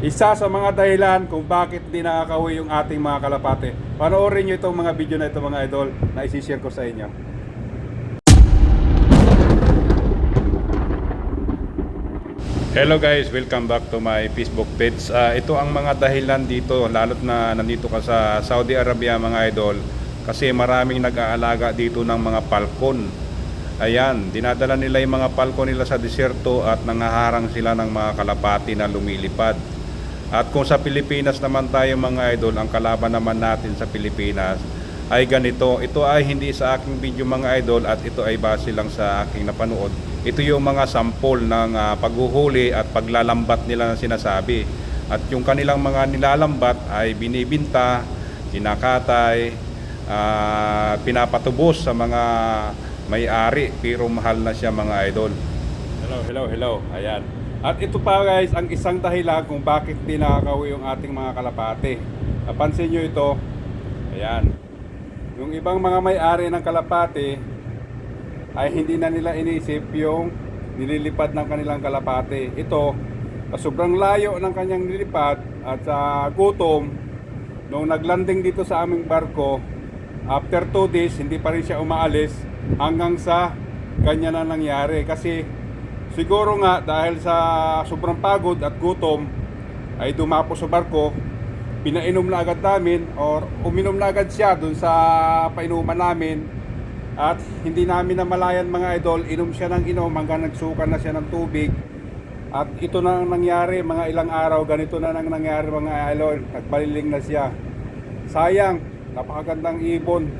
Isa sa mga dahilan kung bakit di nakakawi yung ating mga kalapate. Panoorin nyo itong mga video na ito mga idol na isishare ko sa inyo. Hello guys, welcome back to my Facebook page. Ah, ito ang mga dahilan dito, lalo't na nandito ka sa Saudi Arabia mga idol, kasi maraming nag-aalaga dito ng mga falcon. Ayan, dinadala nila yung mga falcon nila sa disyerto at nangaharang sila ng mga kalapati na lumilipad. At kung sa Pilipinas naman tayo mga idol, ang kalaban naman natin sa Pilipinas ay ganito. Ito ay hindi sa aking video mga idol at ito ay base lang sa aking napanood. Ito yung mga sample ng ah, paghuhuli at paglalambat nila na sinasabi. At yung kanilang mga nilalambat ay binibinta, kinakatay, ah, pinapatubos sa mga may-ari pero mahal na siya mga idol. Hello, hello, hello. Ayan. At ito pa guys, ang isang dahilan kung bakit di nakakawi yung ating mga kalapate. Napansin nyo ito. Ayan. Yung ibang mga may-ari ng kalapate ay hindi na nila iniisip yung nililipad ng kanilang kalapate. Ito, sobrang layo ng kanyang nilipad at sa gutom, nung naglanding dito sa aming barko, after 2 days, hindi pa rin siya umaalis hanggang sa kanya na nangyari. Kasi siguro nga dahil sa sobrang pagod at gutom, ay dumapo sa barko, pinainom na agad namin or uminom na agad siya dun sa painuman namin at hindi namin namalayan mga idol, inom siya ng inom hanggang nagsuka na siya ng tubig. At ito na ang nangyari, mga ilang araw, ganito na nang nangyari mga idol, nagbaliling na siya. Sayang, napakagandang ibon.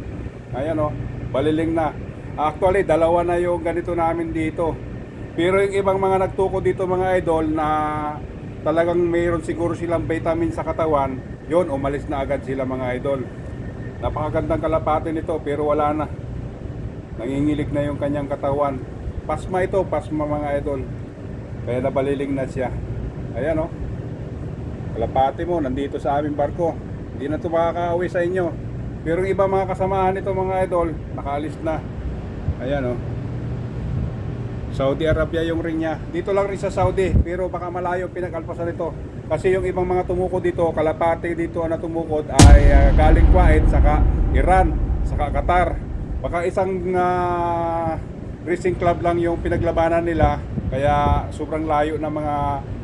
Ayan o, baliling na. Actually, dalawa na yung ganito namin dito. Pero yung ibang mga nagtuko dito mga idol na talagang mayroon siguro silang vitamin sa katawan, yon umalis na agad sila mga idol. Napakagandang kalapate nito pero wala na. Nangingilig na yung kanyang katawan. Pasma ito, pasma mga idol. Kaya nabaliling na siya. Ayan o. Oh. Kalapate mo, nandito sa aming barko. Hindi na ito makakauwi sa inyo. Pero yung iba mga kasamahan nito mga idol, nakaalis na. Ayan o. Oh. Saudi Arabia yung ring niya. Dito lang rin sa Saudi, pero baka malayo pinakalpasan nito. Kasi yung ibang mga tumukod dito, kalapate dito na tumukod ay uh, galing Kuwait, saka Iran, saka Qatar. Baka isang uh, racing club lang yung pinaglabanan nila, kaya sobrang layo na mga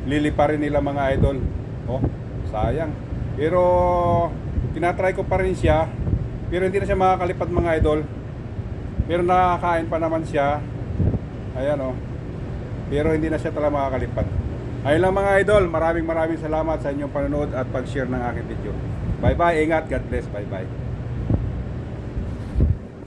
liliparin nila mga idol. Oh, sayang. Pero tinatry ko pa rin siya, pero hindi na siya makakalipad mga idol. Pero nakakain pa naman siya. Ayan oh. Pero hindi na siya talaga makakalipad. Ayun lang mga idol, maraming maraming salamat sa inyong panonood at pag-share ng aking video. Bye bye, ingat, God bless, bye bye.